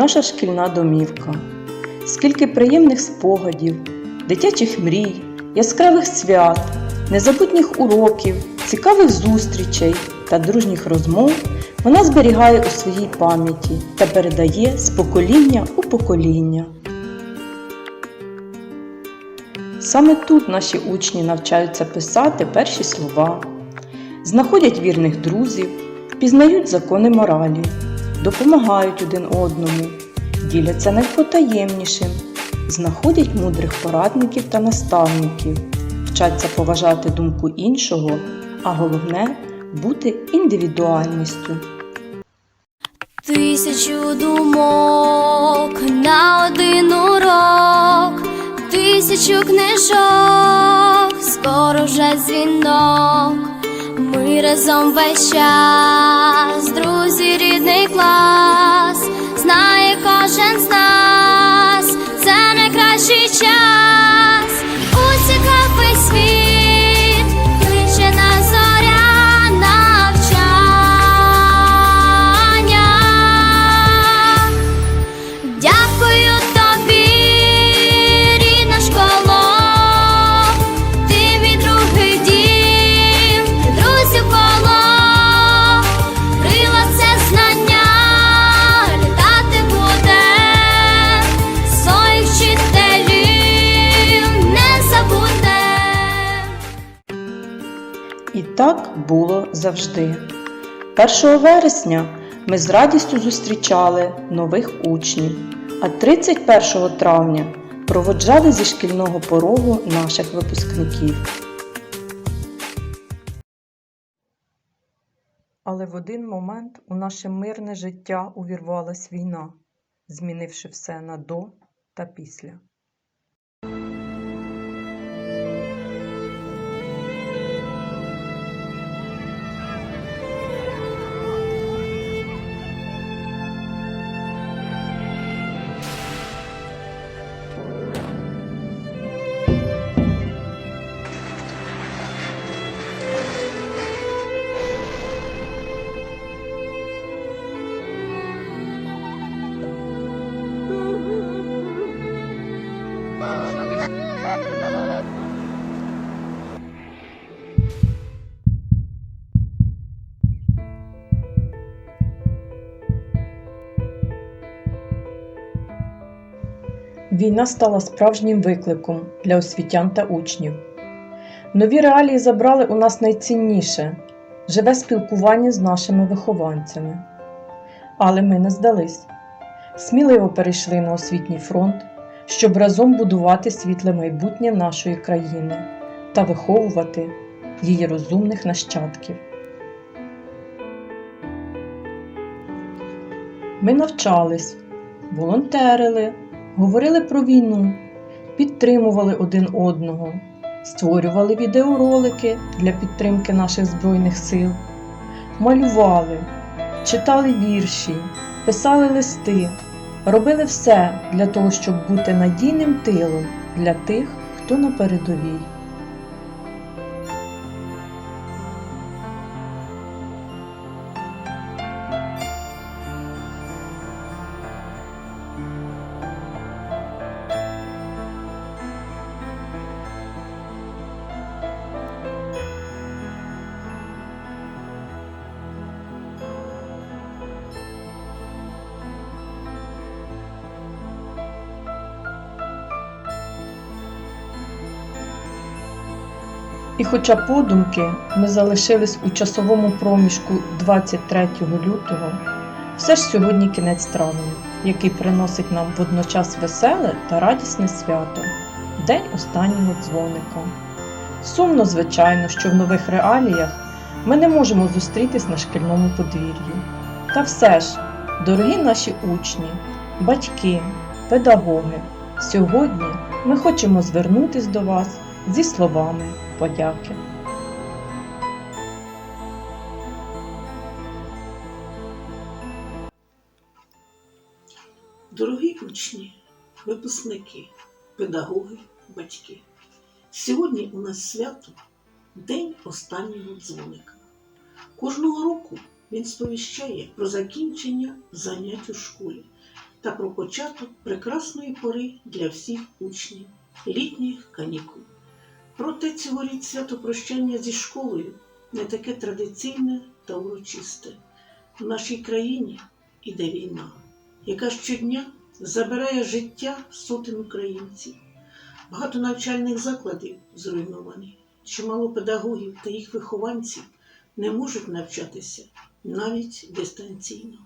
наша шкільна домівка. Скільки приємних спогадів, дитячих мрій, яскравих свят, незабутніх уроків, цікавих зустрічей та дружніх розмов вона зберігає у своїй пам'яті та передає з покоління у покоління. Саме тут наші учні навчаються писати перші слова, знаходять вірних друзів, пізнають закони моралі, допомагають один одному, діляться найпотаємнішим, знаходять мудрих порадників та наставників, вчаться поважати думку іншого, а головне бути індивідуальністю. Тисячу думок на один урок, тисячу книжок, скоро вже дзвінок. Ми разом весь час, друзі, рідний клас, знає кожен з нас, це найкращий час. Було завжди. 1 вересня ми з радістю зустрічали нових учнів, а 31 травня проводжали зі шкільного порогу наших випускників. Але в один момент у наше мирне життя увірвалась війна, змінивши все на до та після. Війна стала справжнім викликом для освітян та учнів. Нові реалії забрали у нас найцінніше живе спілкування з нашими вихованцями. Але ми не здались. Сміливо перейшли на освітній фронт, щоб разом будувати світле майбутнє нашої країни та виховувати її розумних нащадків. Ми навчались, волонтерили, говорили про війну, підтримували один одного, створювали відеоролики для підтримки наших Збройних сил, малювали, читали вірші, писали листи, робили все для того, щоб бути надійним тилом для тих, хто на передовій. І хоча подумки ми залишились у часовому проміжку 23 лютого, все ж сьогодні кінець травня, який приносить нам водночас веселе та радісне свято День останнього дзвоника. Сумно, звичайно, що в нових реаліях ми не можемо зустрітись на шкільному подвір'ї. Та все ж, дорогі наші учні, батьки, педагоги, сьогодні ми хочемо звернутись до вас зі словами подяки. Дорогі учні, випускники, педагоги, батьки. Сьогодні у нас свято День останнього дзвоника. Кожного року він сповіщає про закінчення занять у школі та про початок прекрасної пори для всіх учнів літніх канікул. Проте цьогоріч свято прощання зі школою не таке традиційне та урочисте. В нашій країні іде війна, яка щодня забирає життя сотень українців. Багато навчальних закладів зруйновані. Чимало педагогів та їх вихованців не можуть навчатися навіть дистанційно.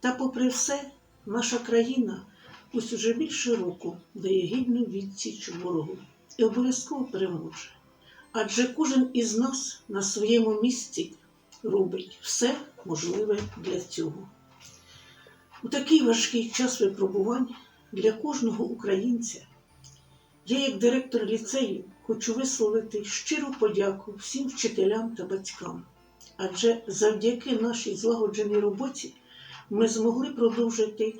Та, попри все, наша країна ось уже більше року дає гідну відсіч ворогу і обов'язково переможе. Адже кожен із нас на своєму місці робить все можливе для цього. У такий важкий час випробувань для кожного українця я, як директор ліцею, хочу висловити щиру подяку всім вчителям та батькам. Адже завдяки нашій злагодженій роботі ми змогли продовжити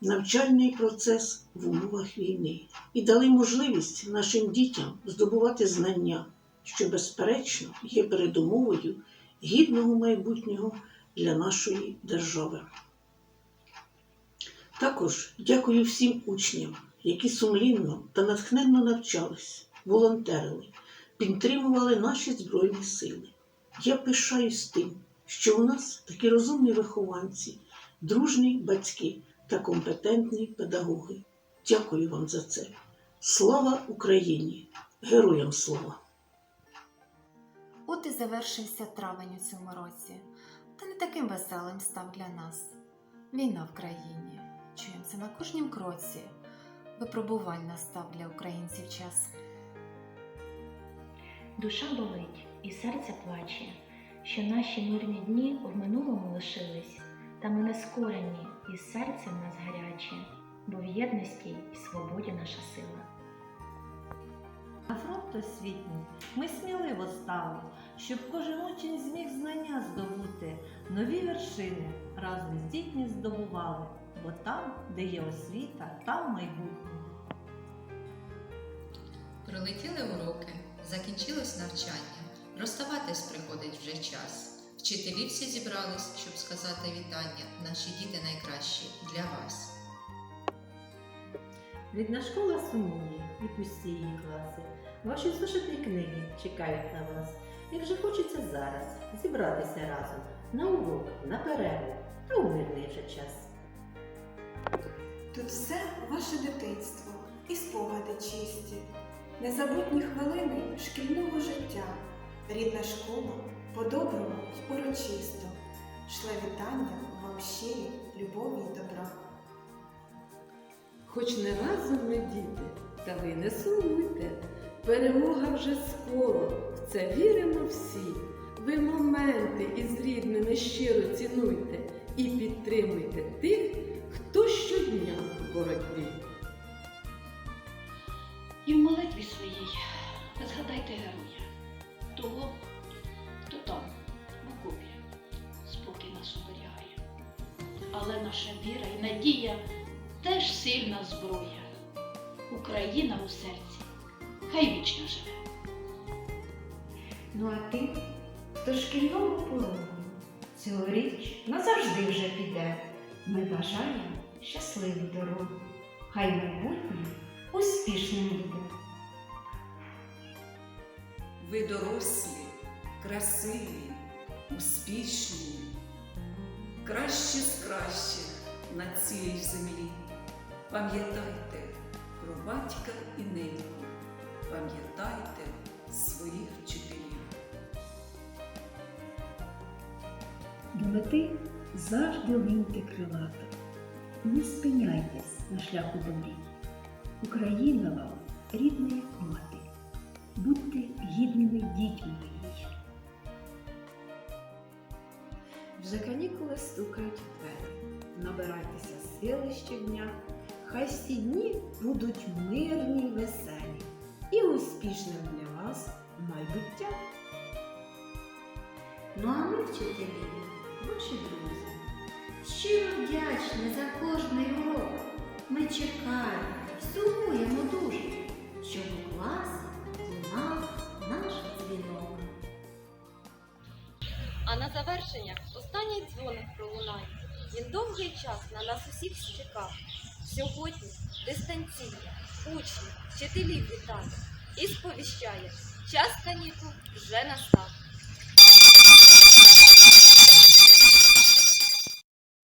навчальний процес в умовах війни і дали можливість нашим дітям здобувати знання, що, безперечно, є передумовою гідного майбутнього для нашої держави. Також дякую всім учням, які сумлінно та натхненно навчались, волонтерили, підтримували наші Збройні Сили. Я пишаюсь тим, що у нас такі розумні вихованці, дружні батьки та компетентні педагоги. Дякую вам за це. Слава Україні! Героям слава! От і завершився травень у цьому році, та не таким веселим став для нас. Війна в країні. Чуємо це на кожнім кроці. Випробувань настав для українців час. Душа болить і серце плаче, що наші мирні дні в минулому лишились, та ми не скорені, і серце в нас гаряче, бо в єдності і свободі наша сила. На фронт освітній ми сміливо стали, щоб кожен учень зміг знання здобути, нові вершини разом з дітьми здобували, бо там, де є освіта, там майбутнє. Пролетіли уроки, закінчилось навчання. Розставатись приходить вже час. Вчителі всі зібрались, щоб сказати вітання. Наші діти найкращі для вас. Рідна школа сумує і пусті її класи. Ваші зошиті книги чекають на вас. Як же хочеться зараз зібратися разом на урок, на перерву та у мирний вже час. Тут все ваше дитинство і спогади чисті, незабутні хвилини шкільного життя, рідна школа по-доброму й урочисто, шле вітання вам щирі, любові й добра. Хоч не разом ми діти, та ви не сумуйте. Перемога вже скоро, в це віримо всі. Ви моменти із рідними щиро цінуйте і підтримуйте тих, хто щодня в боротьбі. І в молитві своїй згадайте героя, того, наша віра і надія теж сильна зброя. Україна у серці, хай вічно живе. Ну а ти, хто шкільному порогу, цьогоріч назавжди вже піде. Ми бажаємо щасливу дорогу. Хай майбутнє успішним буде. Ви дорослі, красиві, успішні, кращі з кращих на цій землі. Пам'ятайте про батька і неньку, пам'ятайте своїх вчителів. До мети завжди линьте крилата. Не спиняйтесь на шляху до мрій. Україна вам рідна як мати. Будьте гідними дітьми Вже канікули стукають в двері. Набирайтеся сили щодня. Хай всі дні будуть мирні й веселі і успішним для вас майбуття. Ну а ми, вчителі, ваші друзі, щиро вдячні за кожний урок. Ми чекаємо, сумуємо дуже, щоб у класі лунав наш дзвінок. А на завершення останній дзвоник пролунає. Він довгий час на нас усіх чекав. Сьогодні дистанційно, учнів, вчителів вітає і сповіщає, час канікул вже настав.